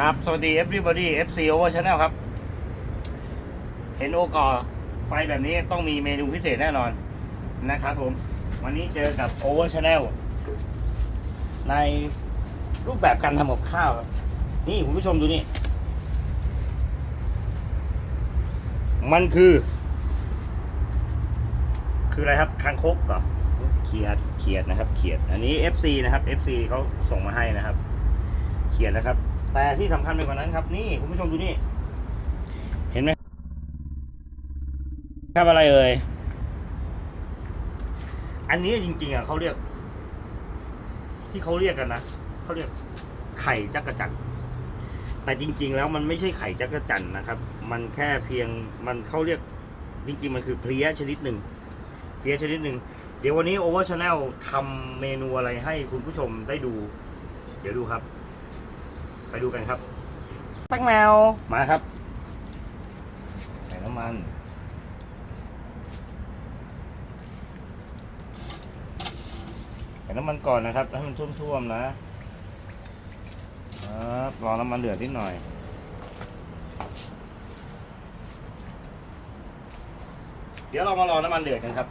ครับสวัสดี everybody FC over channel ครับ เห็นโอกอไฟแบบนี้ต้องมีเมนูพิเศษแน่นอนนะครับผม วันนี้เจอกับ over channel ในรูปแบบการทำกับข้าวครับนี่คุณผู้ชมดูนี่ มันคือ คืออะไรครับคางคกเหรอเขียดเขียดนะครับ เขียด อันนี้ FC นะครับ FC เขาส่งมาให้นะครับ เขียนนะครับ แต่ที่สำคัญไปกว่านั้นครับ นี่คุณผู้ชมดูนี่ เห็นไหมครับอะไรเอ่ย อันนี้จริง ๆอะเขาเรียก ที่เขาเรียกกันนะเขาเรียกไข่จักรจันทร์แต่จริง ๆ แล้วมันไม่ใช่ไข่จักรจันทร์นะครับ มันแค่เพียงมันเขาเรียก จริง ๆ มันคือเพลียชนิดหนึ่งเพลียชนิดหนึ่งเดี๋ยววันนี้ Over Channel ทำเมนูอะไรให้คุณผู้ชมได้ดู เดี๋ยวดูครับ ไปดูกันครับปักแมวมาครับใส่น้ำมันใส่น้ำมันก่อนนะครับให้มันท่วมๆนะครับรอน้ำมันเดือดนิดหน่อยเดี๋ยวเรามารอน้ำมันเดือดกันครับ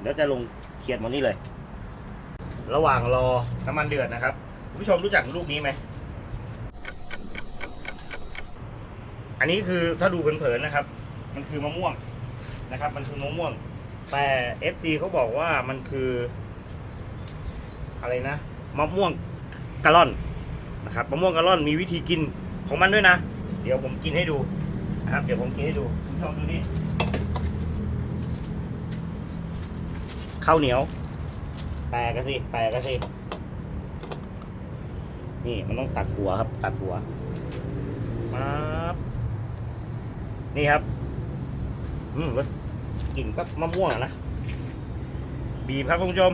เดี๋ยวจะลงเขียดหมดนี่เลย ระหว่างรอน้ำมันเดือดนะครับคุณผู้ชมรู้จักลูกนี้ไหม อันนี้คือถ้าดูเผินๆนะครับ มันคือมะม่วงนะครับ มันคือมะม่วง แต่ FC เขาบอกว่ามันคือ อะไรนะมะม่วงกะล่อนนะครับมะม่วงกะล่อนมีวิธีกินของมันด้วยนะ เดี๋ยวผมกินให้ดูนะครับ เดี๋ยวผมกินให้ดูคุณผู้ชมดูนี่ข้าวเหนียวแปลกันสิแปลกันสินี่มันต้องตัดหัวครับ ตัดหัวมา นี่ครับ อืมแล้วกลิ่นก็มะม่วงนะ บีบครับคุณผู้ชม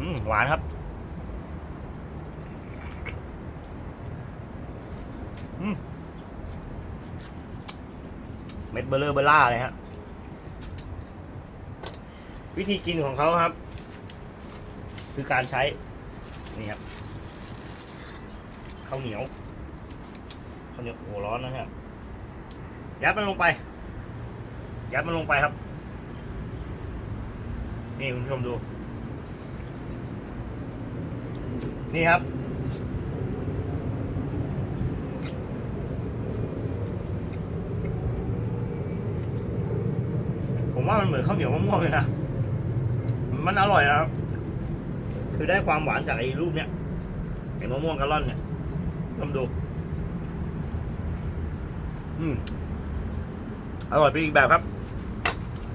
อืมหวานครับ อืมเม็ดเบลเลอร์เบลล่าเลยฮะ วิธีกินของเขาครับ คือการใช้ นี่ครับข้าวเหนียว ขาเหนียวโอ้ร้อนนะครับยัดมันลงไป ยัดมันลงไปครับ นี่คุณผู้ชมดู นี่ครับ ผมว่ามันเหมือนข้าวเหนียวมะม่วงเลยนะ มันอร่อยนะครับ คือได้ความหวานจากไอ้รูปเนี้ยไอ้มะม่วงกะล่อนเนี่ยชมดู อืมอร่อยไปอีกแบบครับ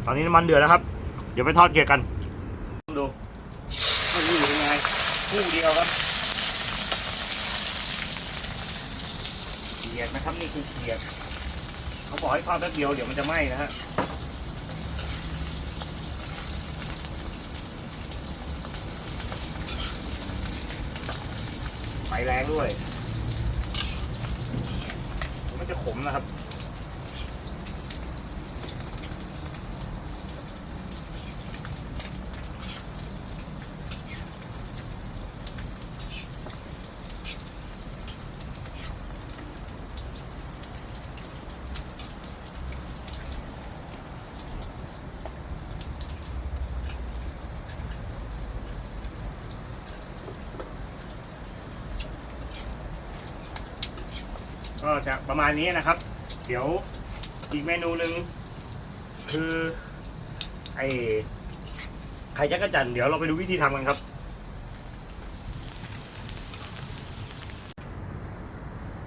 ตอนนี้น้ำมันเดือดแล้วครับ เดี๋ยวไปทอดเกี๊ยวกัน ดูมันอยู่ยังไงคู่เดียวครับเกียดนะครับนี่คือเกียดเขาบอกให้ทอดแป๊บเดียวเดี๋ยวมันจะไหม้นะฮะไฟแรงด้วย จะขมนะครับ ก็จะประมาณนี้นะครับ เดี๋ยวอีกเมนูหนึ่งคือไอ้ไข่จักรจันเดี๋ยวเราไปดูวิธีทำกันครับ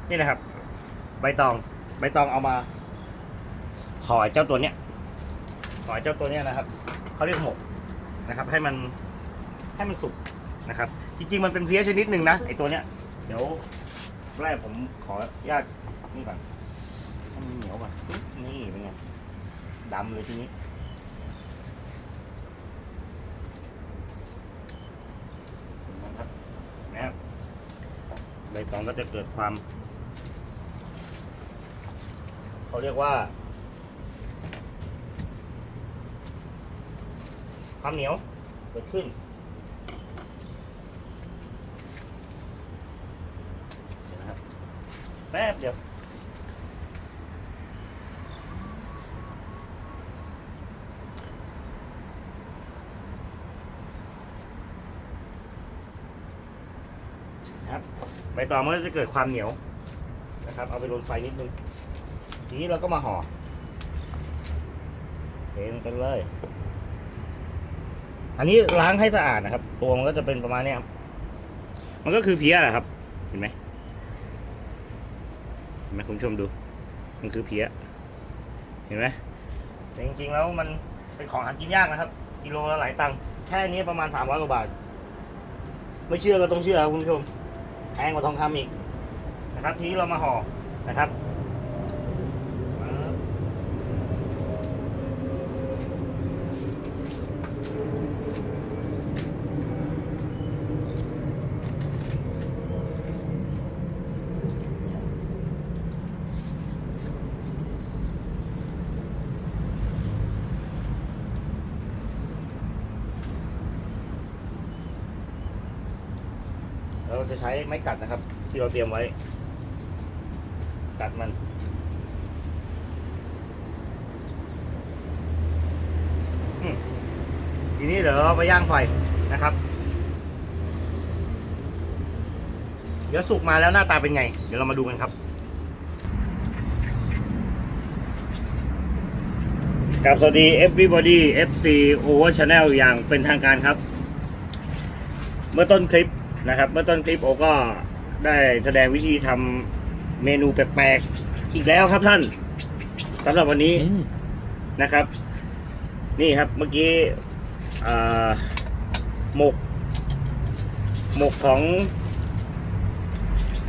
นี่นะครับ ใบตอง ใบตองเอามาห่อเจ้าตัวเนี้ยห่อเจ้าตัวเนี้ยนะครับเขาเรียกหมกนะครับ ให้มันให้มันสุกนะครับ จริงๆมันเป็นเพี้ยชนิดหนึ่งนะไอ้ตัวเนี้ยเดี๋ยว แรกผมขออนุญาตนี่ก่อนให้มันเหนียวก่อนปึ๊บนี่เป็นไงดำเลยทีนี้เห็นไหมครับนะครับใบตองก็จะเกิดความ เขาเรียกว่า ความเหนียวเกิดขึ้น แป๊บเดียวครับใบตองมันก็จะเกิดความเหนียวนะครับ เอาไปโดนไฟนิดนึง ทีนี้เราก็มาห่อเทลงไปเลย อันนี้ล้างให้สะอาดนะครับ ตัวมันก็จะเป็นประมาณนี้ครับ มันก็คือเพี้ยแหละครับ เห็นไหมเห็ นไหมคุณผู้ชมดู มันคือเพี้ย เห็นไหมแต่จริงๆแล้วมันเป็นของหากินยากนะครับ กิโลละหลายตังค์แค่นี้ประมาณสามร้อยกว่าบาท ไม่เชื่อก็ต้องเชื่อครับคุณผู้ชมแพงกว่าทองคำอีกนะครับ ทีนี้เรามาห่อนะครับ เราจะใช้ไม้กัดนะครับ ที่เราเตรียมไว้ กัดมัน ทีนี้เดี๋ยวเราไปย่างไฟนะครับ เดี๋ยวสุกมาแล้วหน้าตาเป็นไง เดี๋ยวเรามาดูกันครับกับสวัสดี everybody FC over channel อย่างเป็นทางการครับ เมื่อต้นคลิป นะครับ เมื่อต้นคลิปโอก็ได้แสดงวิธีทำเมนูแปลกๆอีกแล้วครับท่านสำหรับวันนี้นะครับ นี่ครับเมื่อกี้อ่าหมก หมกของ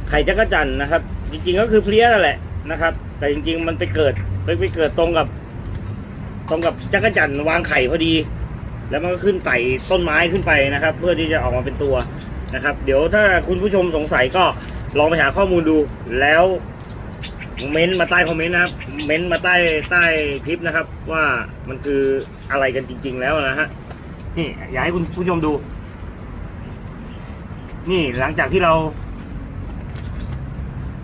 ไข่จักรจันทร์นะครับ จริงๆก็คือเพลี้ยนั่นแหละนะครับ แต่จริง ๆ มันไปเกิดไปไปเกิดตรงกับ ตรงกับจักรจันทร์วางไข่พอดี แล้วมันก็ขึ้นไต่ต้นไม้ขึ้นไปนะครับ เพื่อที่จะออกมาเป็นตัว นะครับ เดี๋ยวถ้าคุณผู้ชมสงสัยก็ลองไปหาข้อมูลดูแล้วเม้นต์มาใต้คอมเมนต์นะครับ เม้นต์มาใต้ใต้คลิปนะครับ ว่ามันคืออะไรกันจริง ๆ แล้วนะฮะนี่อยากให้คุณผู้ชมดู นี่หลังจากที่เรา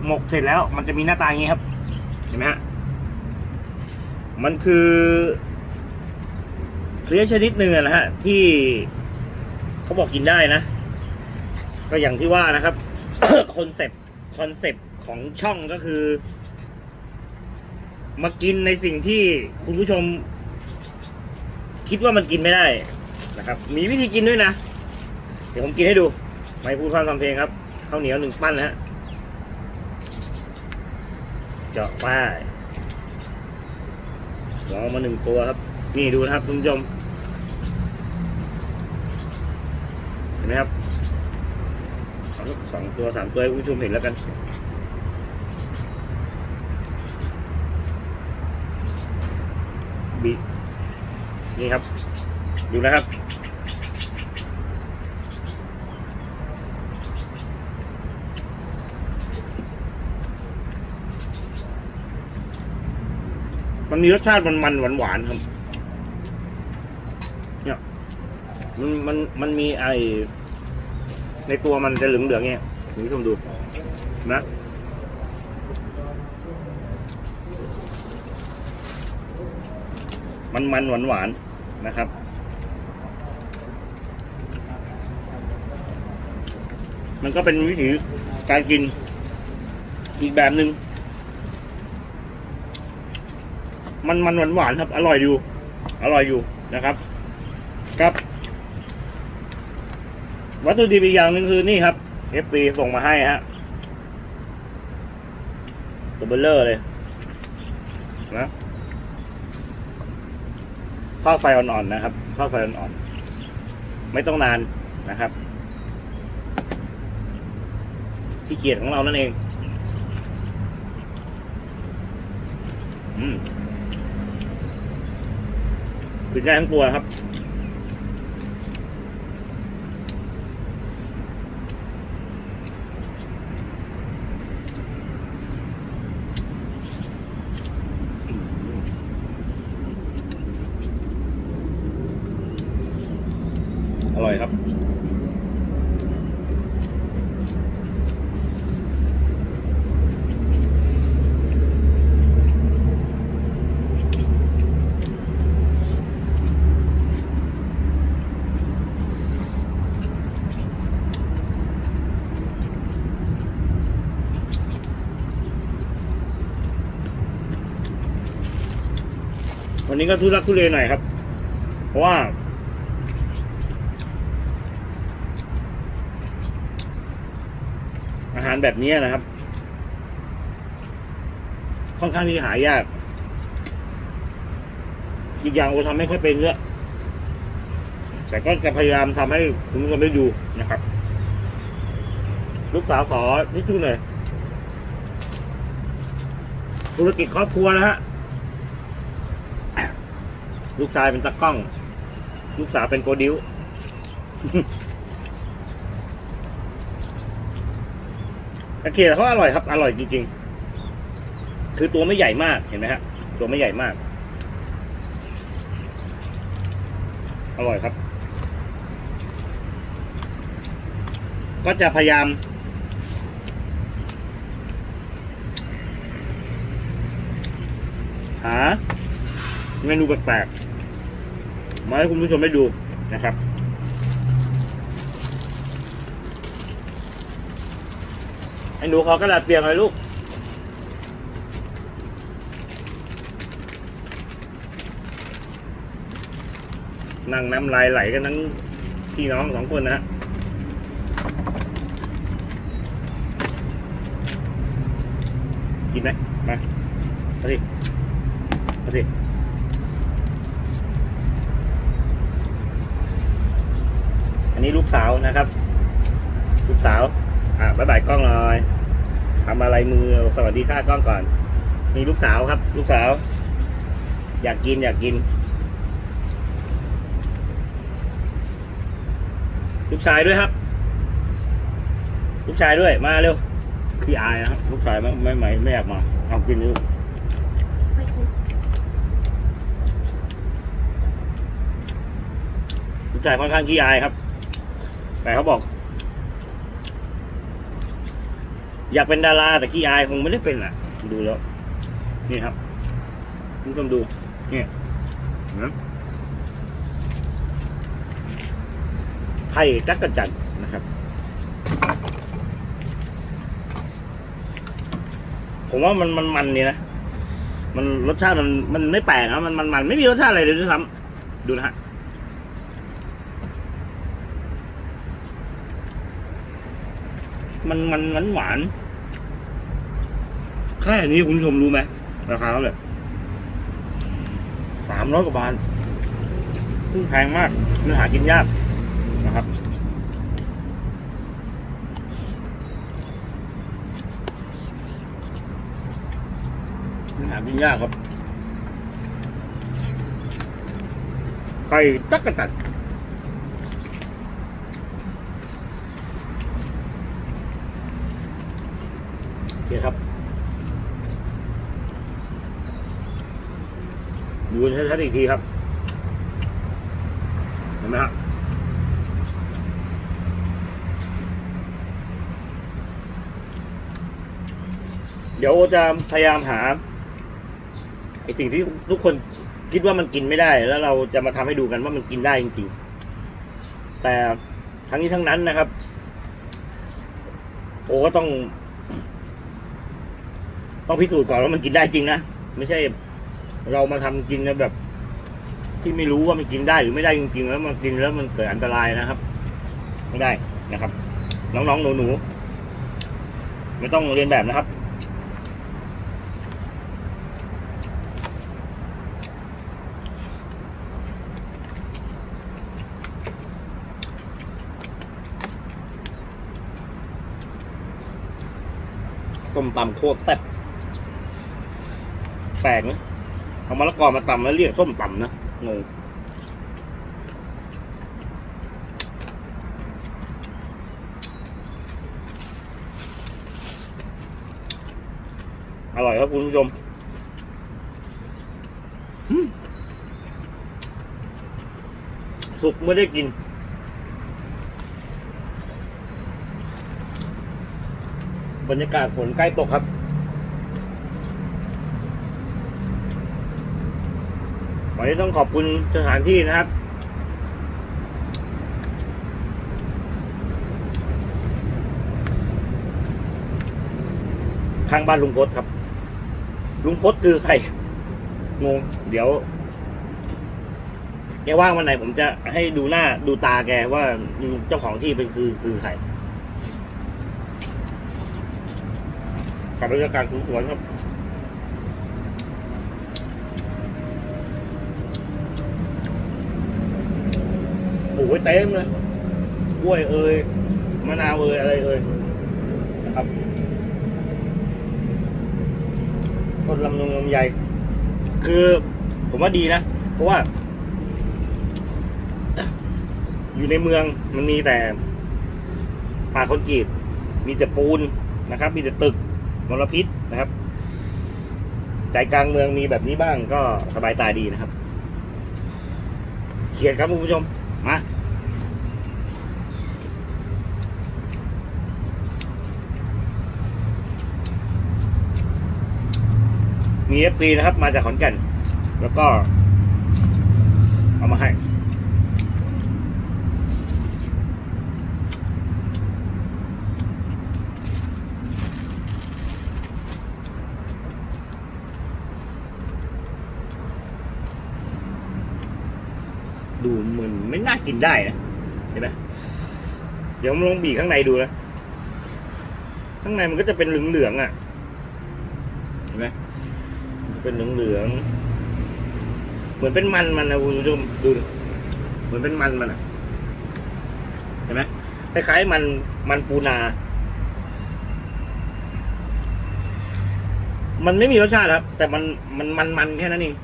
หมกเสร็จแล้ว มันจะมีหน้าตาอย่างนี้ครับ เห็นไหมฮะมันคือเพลี้ยชนิดหนึ่งอะนะฮะที่เขาบอกกินได้นะ ก็อย่างที่ว่านะครับคอนเซปต์คอนเซปต์ของช่องก็คือ มากินในสิ่งที่คุณผู้ชม คิดว่ามันกินไม่ได้นะครับ มีวิธีกินด้วยนะ เดี๋ยวผมกินให้ดู ไม่พูดพร่ำทำเพลงครับข้าวเหนียวหนึ่งปั้นนะฮะเจาะป้ายลองมาหนึ่งตัวครับ นี่ดูนะครับคุณผู้ชมเห็นไหมครับ สองตัวสามตัวให้คุณผู้ชมเห็นแล้วกัน บี นี่ครับ ดูนะครับ มันมีรสชาติมันมันหวานหวานครับ เนี่ย มันมันมันมีไอ ในตัวมันจะเหลืองเหลืองเนี่ยคุณผู้ชมดูนะมันมันหวานหวานนะครับ มันก็เป็นวิธีการกินอีกแบบหนึง่งมันมันหวานหวานครับ อร่อยอยู่ อร่อยอยู่นะครับ ครับ วัตถุดิบอีกอย่างหนึ่งคือนี่ครับ FC ส่งมาให้ฮะตัวเบลเลอร์เลยนะทอดไฟอ่อนๆนะครับทอดไฟอ่อนๆไม่ต้องนานนะครับพี่เกียรติของเรานั่นเองอืมถึงได้ทั้งตัวครับ นี้ก็ทุรักทุเลหน่อยครับ เพราะว่า อาหารแบบนี้นะครับ ค่อนข้างที่หายาก อีกอย่างโอทำไม่ค่อยเป็นด้วยแต่ก็จะพยายามทำให้คุณผู้ชมได้ดูนะครับ ลูกสาวขอทิชชู่หน่อยธุรกิจครอบครัวนะฮะ ลูกชายเป็นตากล้อง ลูกสาวเป็นโกดิวตะเกียบเขาอร่อยครับ อร่อยจริงๆ คือตัวไม่ใหญ่มากเห็นไหมฮะ ตัวไม่ใหญ่มาก อร่อยครับ ก็จะพยายามหา เมนูแปลกๆมาให้คุณผู้ชมได้ดูนะครับไอ้หนูขอกระดาษเปียกหน่อยลูกนั่งน้ำลายไหลกันทั้งพี่น้องสองคนนะฮะกินไหมมาเอาสิเอาสิอั นนี้ลูกสาวนะครับ ลูกสาว อะบายบายกล้องหน่อยทำอะไรมือสวัสดีค่ากล้องก่อนนี่ลูกสาวครับ ลูกสาว อยากกินอยากกิน ลูกชายด้วยครับ ลูกชายด้วยมาเร็วขี้อายนะครับลูกชายไม่ไม่ไม่ไม่อยากมาเอากินลูกไปกินลูกชายค่อนข้างขี้อายครับ แต่เขาบอก อยากเป็นดาราแต่ขี้อายคงไม่ได้เป็นอะ ดูแล้ว นี่ครับคุณผู้ชมดูเนี่ยนไหมไข่จักรจันนะครับ ผมว่ามันมันมันนี่นะ มันรสชาติมันมันไม่แปลกนะมันมันมันไม่มีรสชาติอะไรเลยด้วยซ้ำดูนะฮะ มันมันหวานหวานแค่นี้คุณผู้ชมรู้ไหมราคาเท่าไหร่สามร้อยกว่าบาทซึ่งแพงมากมันหากินยากนะครับมันหากินยากครับไข่จักรจันทร์โอ เคครับ ดูชัดๆอีกทีครับ เห็นไหมครับเดี๋ยวจะพยายามหาไอสิ่งที่ทุกคนคิดว่ามันกินไม่ได้ แล้วเราจะมาทำให้ดูกันว่ามันกินได้จริงๆ แต่ทั้งนี้ทั้งนั้นนะครับ โอก็ต้อง ต้องพิสูจน์ก่อนว่ามันกินได้จริงนะไม่ใช่ เรามาทำกินแบบ ที่ไม่รู้ว่ามันกินได้หรือไม่ได้จริงๆ แล้วมันกินแล้วมันเกิดอันตรายนะครับ ไม่ได้นะครับ น้องๆหนูๆไม่ต้องเรียนแบบนะครับส้มตำโคตรแซ่บ แปลกนะเอามะละกอมาตำแล้วเรียกส้มตำนะงงอร่อยครับคุณผู้ชมอืมสุกไม่ได้กิน บรรยากาศฝนใกล้ตกครับ วันนี้ต้องขอบคุณสถานที่นะครับทางบ้านลุงพศครับ ลุงพศคือใคร งง เดี๋ยว แกว่างวันไหนผมจะให้ดูหน้าดูตาแกว่าเจ้าของที่เป็นคือคือใครกับรรยากาศสวนครับ โอ้เต็มเลยกล้วยเอ่ยมะนาวเอ่ยอะไรเอ่ยนะครับต้นลำนงลำไยคือผมว่าดีนะ เพราะว่า อยู่ในเมืองมันมีแต่ป่าคอนกรีตมีแต่ปูนนะครับ มีแต่ตึกมลพิษนะครับใจกลางเมืองมีแบบนี้บ้างก็สบายตาดีนะครับ เขียนครับคุณผู้ชม มามีเอฟซีนะครับ มาจากขอนแก่น แล้วก็ เอามาให้ ดู เหมือนไม่น่ากินได้นะเห็นไหมเดี๋ยวลองบีบข้างในดูนะข้างในมันก็จะเป็นเหลืองๆอะเห็นไหมเป็นเหลืองๆเหมือนเป็นมันมันนะคุณผู้ชมดูเหมือนเป็นมันมันอะเห็นไหมคล้ายๆมันมันปูนา มันไม่มีรสชาติครับ แต่มันมันมันมันแค่นั้นเอง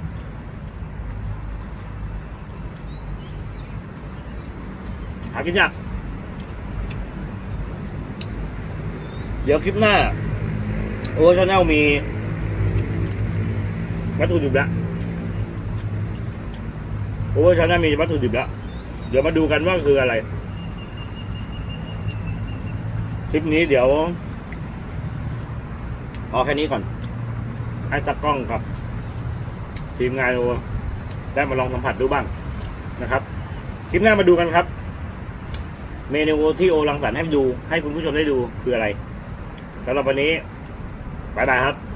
ากินยากเดี๋ยวคลิปหน้าโอ้ชาแนลมีวัตถุดิบแล้วโอ้ชาแนลมีวัตถุดิบแล้วเดี๋ยวมาดูกันว่าคืออะไร คลิปนี้เดี๋ยวพอแค่นี้ก่อน ให้ตากล้องกับ ทีมงานโอได้มาลองสัมผัสดูบ้างนะครับ คลิปหน้ามาดูกันครับ เมนูที่โอรังสรรค์ให้ดู ให้คุณผู้ชมได้ดูคืออะไรสำหรับวันนี้บายบายครับ